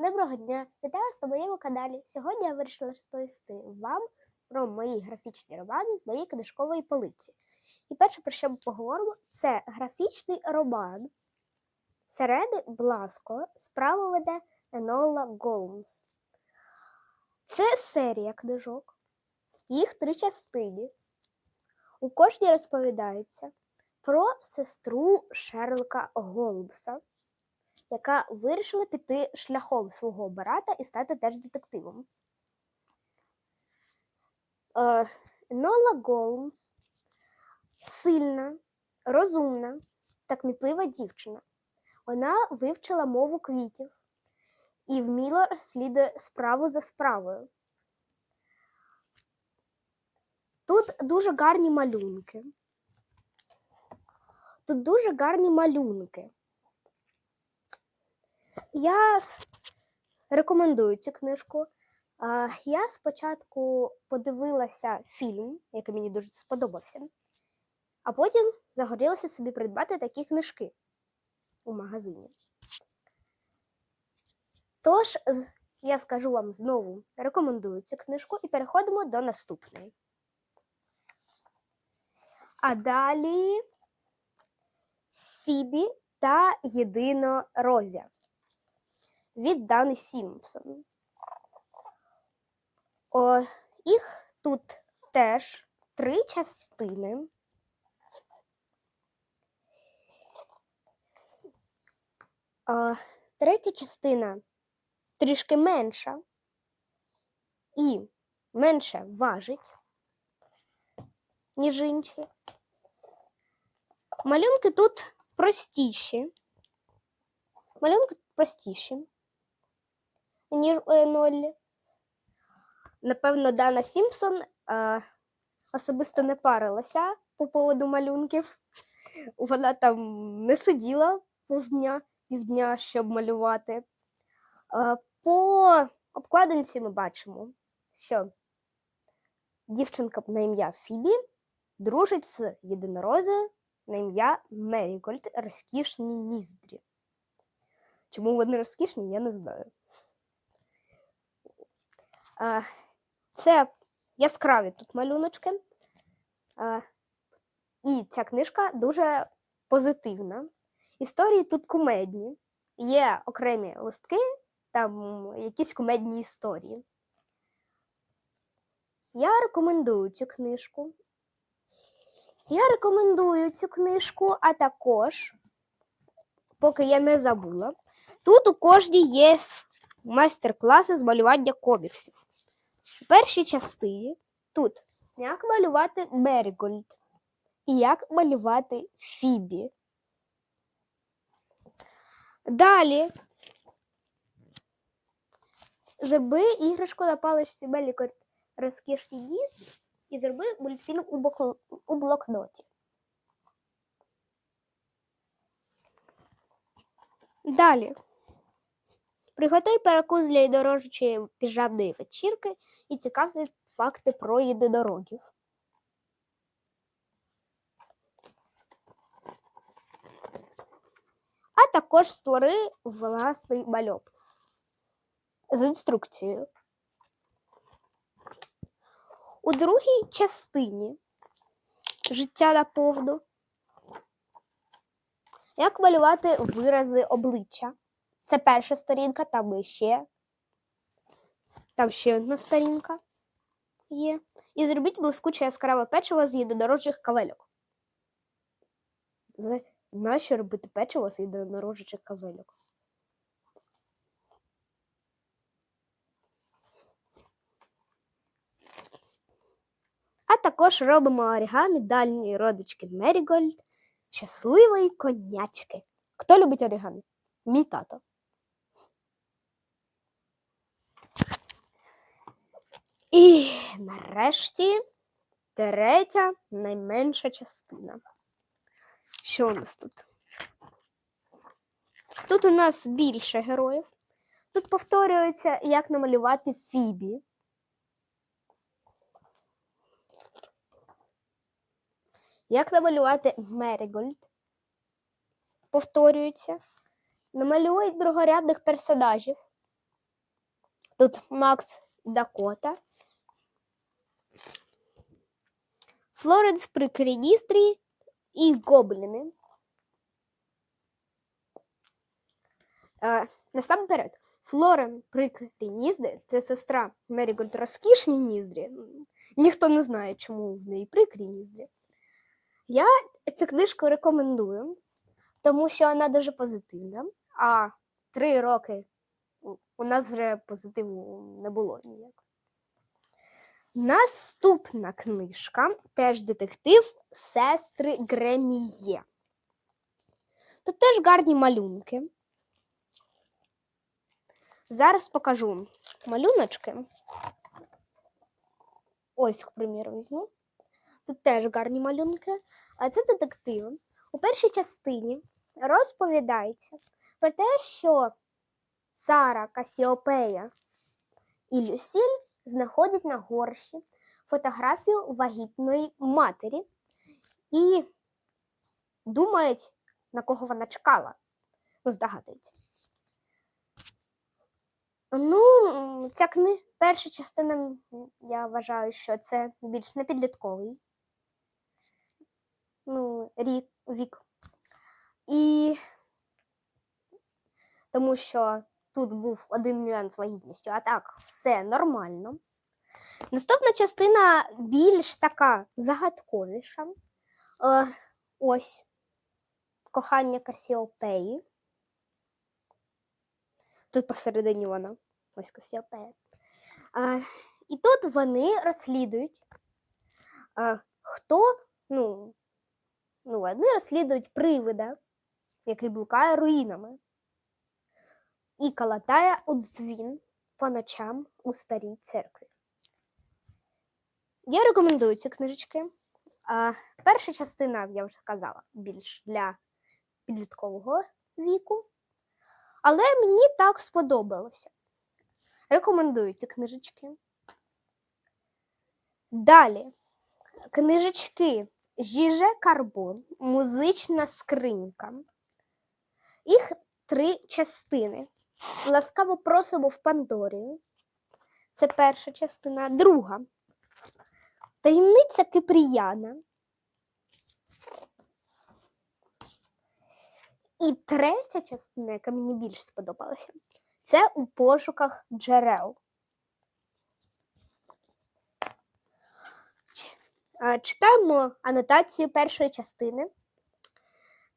Доброго дня! Вітаю вас на моєму каналі. Сьогодні я вирішила розповісти вам про мої графічні романи з моєї книжкової полиці. І перше, про що ми поговоримо, це графічний роман Середи Бласко. Справу веде Енола Голмс. Це серія книжок, їх три частини. У кожній розповідається про сестру Шерлока Голмса яка вирішила піти шляхом свого брата і стати теж детективом. Е, Нола Голмс сильна, розумна та кмітлива дівчина. Вона вивчила мову квітів і вміло розслідує справу за справою. Тут дуже гарні малюнки. Тут дуже гарні малюнки. Я рекомендую цю книжку. Я спочатку подивилася фільм, який мені дуже сподобався, а потім загорілася собі придбати такі книжки у магазині. Тож, я скажу вам знову, рекомендую цю книжку і переходимо до наступної. А далі Фібі та Єдинорозя від Дани Сімпсон. О, їх тут теж три частини. О, третя частина трішки менша і менше важить, ніж інші. Малюнки тут простіші. Малюнки простіші ніж у Енолі. Напевно, Дана Сімпсон е, особисто не парилася по поводу малюнків. Вона там не сиділа півдня, півдня щоб малювати. Е, по обкладинці ми бачимо, що дівчинка на ім'я Фібі дружить з єдинорозою на ім'я Мерігольд розкішні ніздрі. Чому вони розкішні, я не знаю. Це яскраві тут малюночки. І ця книжка дуже позитивна. Історії тут кумедні. Є окремі листки, там якісь кумедні історії. Я рекомендую цю книжку. Я рекомендую цю книжку, а також, поки я не забула, тут у кожній є майстер-класи з малювання коміксів. У першій частині тут як малювати Мерігольд і як малювати Фібі. Далі зроби іграшку на паличці Мерігольд розкішні ніздрі і зроби мультфільм у блокноті. Далі. Приготуй перекус для єдинорожчої піжамної вечірки і цікаві факти про єдинорогів. А також створи власний мальопис з інструкцією. У другій частині життя наповну. Як малювати вирази обличчя? Це перша сторінка, там ще. Там ще одна сторінка є. І зробіть блискуче яскраве печиво з єдинорожчих кавельок. Нащо робити печиво з єдинорожчих кавельок? А також робимо орігамі дальньої родички Мерігольд, щасливої конячки. Хто любить орігамі? Мій тато. І нарешті третя найменша частина. Що у нас тут? Тут у нас більше героїв. Тут повторюється, як намалювати Фібі. Як намалювати Мерігольд? Повторюється. Намалюй другорядних персонажів. Тут Макс Дакота. Флоренс при Кріністрі і Гобліни. Е, насамперед, Флорен прикрі ніздрі це сестра Мерігольд розкішні ніздрі. Ніхто не знає, чому в неї прикрі ніздрі. Я цю книжку рекомендую, тому що вона дуже позитивна. А три роки у нас вже позитиву не було ніяк. Наступна книжка теж детектив сестри Греміє. Тут теж гарні малюнки. Зараз покажу малюночки. Ось, к приміру, візьму. Тут теж гарні малюнки. А це детективи. У першій частині розповідається про те, що Сара, Касіопея і Люсіль знаходять на горщі фотографію вагітної матері і думають, на кого вона чекала. Ну, здогадуються. Ну, ця кни... перша частина, я вважаю, що це більш не підлітковий ну, рік, вік. І тому що тут був один нюанс вагітністю, а так, все нормально. Наступна частина більш така загадковіша. Е, ось кохання Касіопеї. Тут посередині вона. Ось Касіопея. А, і тут вони розслідують, а, хто, ну, ну, вони розслідують привида, який блукає руїнами і калатає у дзвін по ночам у старій церкві. Я рекомендую ці книжечки. А, перша частина, я вже казала, більш для підліткового віку. Але мені так сподобалося. Рекомендую ці книжечки. Далі. Книжечки Жіже Карбон, музична скринька. Їх три частини. Ласкаво просимо в Пандорію. Це перша частина. Друга. Таємниця Кипріяна. І третя частина, яка мені більш сподобалася, це у пошуках джерел. Читаємо анотацію першої частини.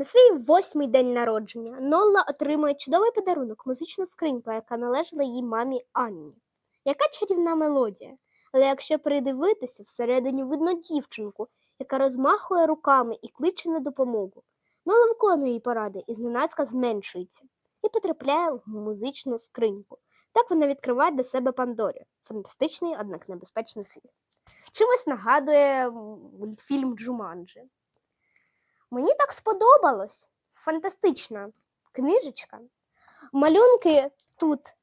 На свій восьмий день народження Нолла отримує чудовий подарунок музичну скриньку, яка належала її мамі Анні. Яка чарівна мелодія. Але якщо придивитися, всередині видно дівчинку, яка розмахує руками і кличе на допомогу. Нола виконує її поради і зненацька зменшується і потрапляє в музичну скриньку. Так вона відкриває для себе Пандорі. Фантастичний, однак небезпечний світ. Чимось нагадує мультфільм Джуманджі. Мені так сподобалось. Фантастична книжечка. Малюнки тут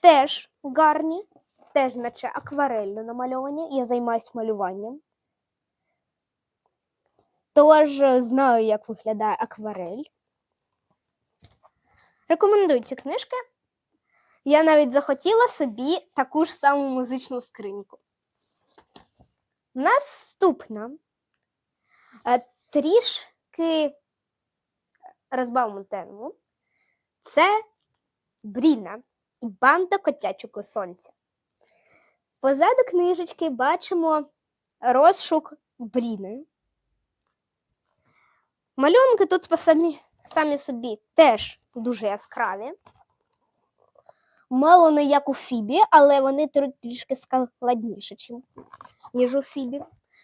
теж гарні, теж наче акварельно намальовані. Я займаюся малюванням. Тож знаю, як виглядає акварель. Рекомендую ці книжки. Я навіть захотіла собі таку ж саму музичну скриньку. Наступна. Е, Трішки розбавимо тему. Це Бріна і банда котячого сонця. Позаду книжечки бачимо розшук Бріни. Малюнки тут по самі, самі собі теж дуже яскраві. Мало не як у Фібі, але вони тр- трішки складніші, ніж у Фібі.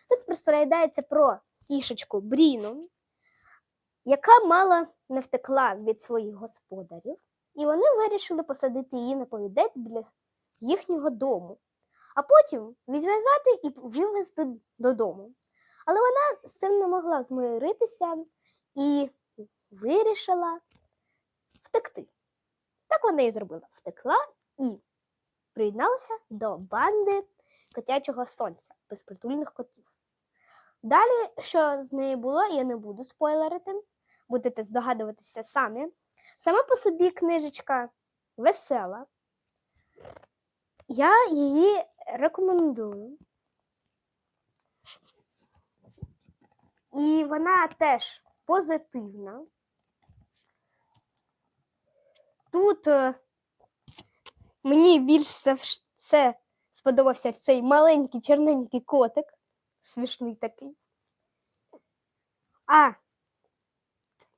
Тут розповідається про кішечку Бріну, яка мало не втекла від своїх господарів, і вони вирішили посадити її на повідець біля їхнього дому, а потім відв'язати і вивезти додому. Але вона з цим не могла змиритися і вирішила втекти. Так вона і зробила. Втекла і приєдналася до банди котячого сонця безпритульних котів. Далі, що з нею було, я не буду спойлерити, будете здогадуватися самі. Сама по собі книжечка весела, Я її рекомендую. І вона теж позитивна. Тут е, мені більш за все сподобався цей маленький чорненький котик. Смішний такий. А,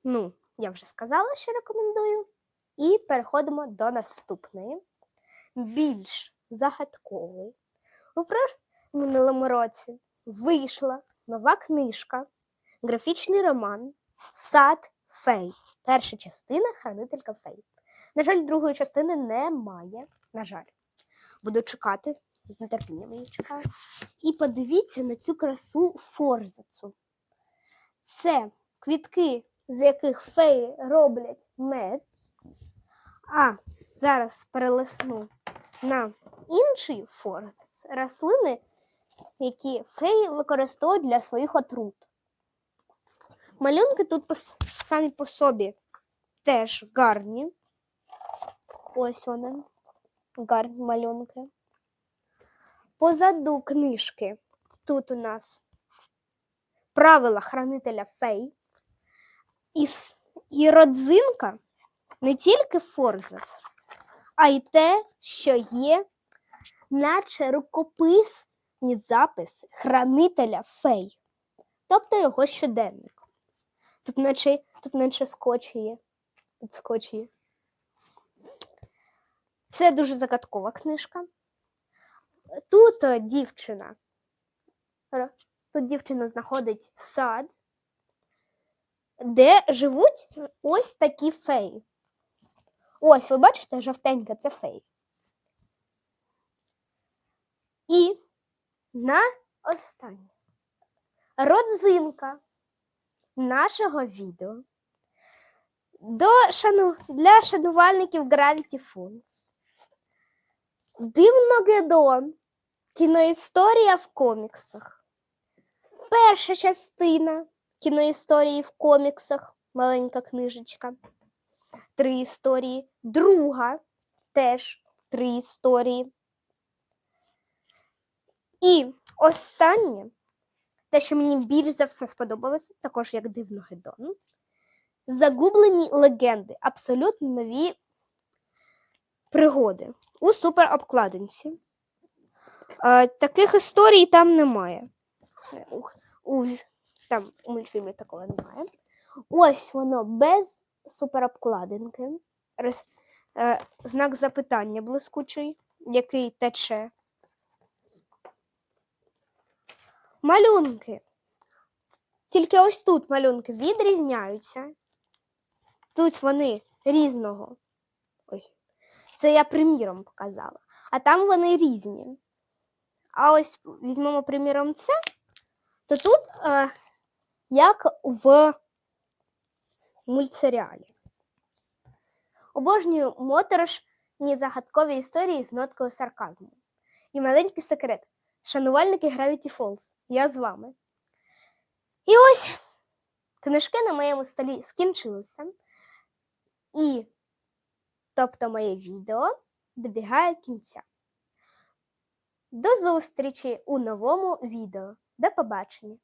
ну, я вже сказала, що рекомендую. І переходимо до наступної. Більш загадкової. У минулому році вийшла нова книжка, графічний роман Сад Фей. Перша частина Хранителька Фей. На жаль, другої частини немає. На жаль, буду чекати. З нетерпінням її чекаю. І подивіться на цю красу форзацу. Це квітки, з яких феї роблять мед. А зараз перелесну на інший форзац рослини, які феї використовують для своїх отрут. Малюнки тут самі по собі теж гарні. Ось вони, гарні малюнки. Позаду книжки тут у нас правила хранителя фей. І, і родзинка не тільки форзац, а й те, що є, наче рукописні записи хранителя фей, тобто його щоденник. Тут наче, тут наче скотч є. Тут скотч є. Це дуже загадкова книжка. Тут е, дівчина. Тут дівчина знаходить сад, де живуть ось такі феї. Ось, ви бачите, жовтенька це фей. І на останнє родзинка нашого відео до шану... для шанувальників Gravity Falls. Дивногедон. Кіноісторія в коміксах. Перша частина кіноісторії в коміксах. Маленька книжечка. Три історії. Друга теж три історії. І останнє, те, що мені більш за все сподобалось, також як Дивногедон. Загублені легенди. Абсолютно нові пригоди у суперобкладинці. Е, таких історій там немає. У, там у мультфільмі такого немає. Ось воно без суперобкладинки. Роз, е, знак запитання блискучий, який тече. Малюнки. Тільки ось тут малюнки відрізняються. Тут вони різного. Ось. Це я приміром показала. А там вони різні. А ось візьмемо приміром це, то тут е, як в мультсеріалі. Обожнюю моторошні загадкові історії з ноткою сарказму. І маленький секрет. Шанувальники Gravity Falls. Я з вами. І ось книжки на моєму столі скінчилися. І тобто моє відео добігає кінця. До зустрічі у новому відео. До побачення!